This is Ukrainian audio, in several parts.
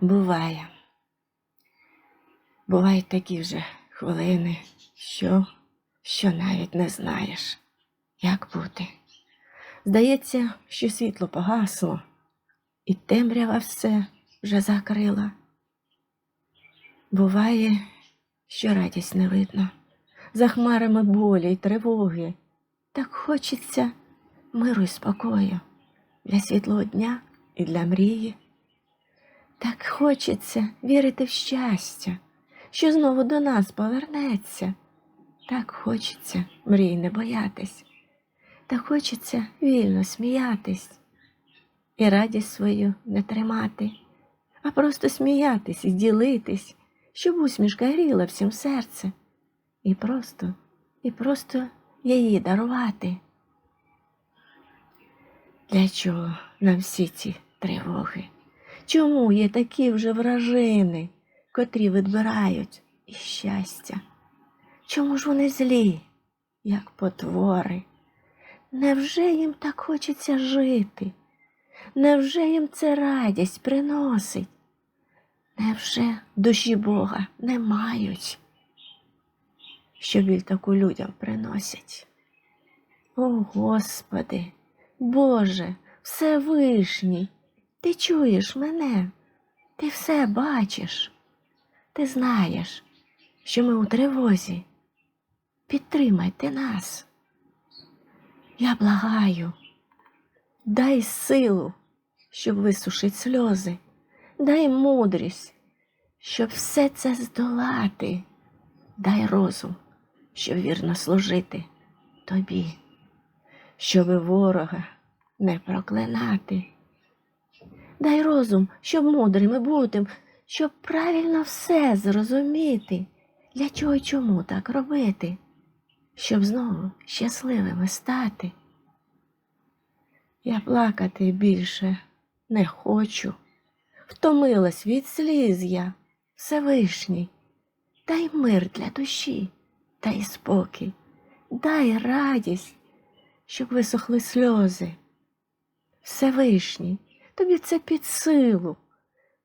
Буває. Бувають такі вже хвилини, що, що навіть не знаєш, як бути. Здається, що світло погасло, і темрява все вже закрила. Буває, що радість не видно, за хмарами болі й тривоги. Так хочеться миру й спокою для світлого дня і для мрії. Так хочеться вірити в щастя, що знову до нас повернеться. Так хочеться мрій не боятись, так хочеться вільно сміятись і радість свою не тримати, а просто сміятись і ділитись, щоб усмішка гріла всім серце, і просто, і просто її дарувати. Для чого нам всі ці тривоги? Чому є такі вже вражини, котрі відбирають і щастя? Чому ж вони злі, як потвори? Невже їм так хочеться жити? Невже їм це радість приносить? Невже душі Бога не мають, що біль таку людям приносять? О Господи, Боже, Всевишній, ти чуєш мене, ти все бачиш, ти знаєш, що ми у тривозі. Підтримайте нас. Я благаю, дай силу, щоб висушити сльози, дай мудрість, щоб все це здолати, дай розум, щоб вірно служити тобі, щоби ворога не проклинати. Дай розум, щоб мудрими бути, щоб правильно все зрозуміти, для чого й чому так робити, щоб знову щасливими стати. Я плакати більше не хочу, втомилась від сліз я, Всевишній. Дай мир для душі, дай спокій, дай радість, щоб висохли сльози. Всевишній, тобі це під силу.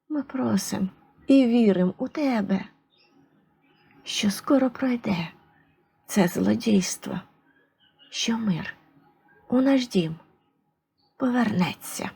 Ми просим і віримо у тебе, що скоро пройде це злодійство, що мир у наш дім повернеться.